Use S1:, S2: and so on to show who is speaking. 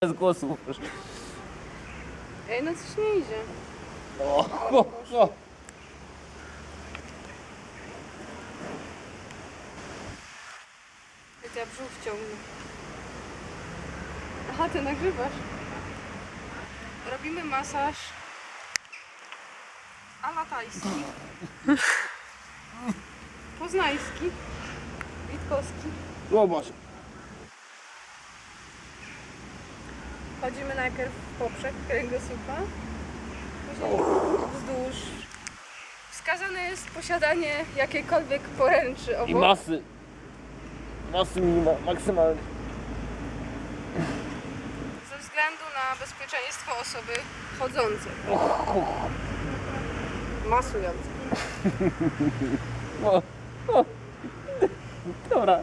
S1: bez głosów.
S2: Ej, no coś nie idzie.
S1: O, o, o.
S2: Ja brzuch ciągnie. Aha, ty nagrywasz. Robimy masaż alatajski, poznański, witkowski.
S1: Zobacz.
S2: Chodzimy najpierw w poprzek kręgosłupa, później wzdłuż. Wskazane jest posiadanie jakiejkolwiek poręczy
S1: I
S2: obok.
S1: masy. Masy minima, maksymalnie.
S2: Ze względu na bezpieczeństwo osoby chodzącej. Masującej.
S1: Dobra.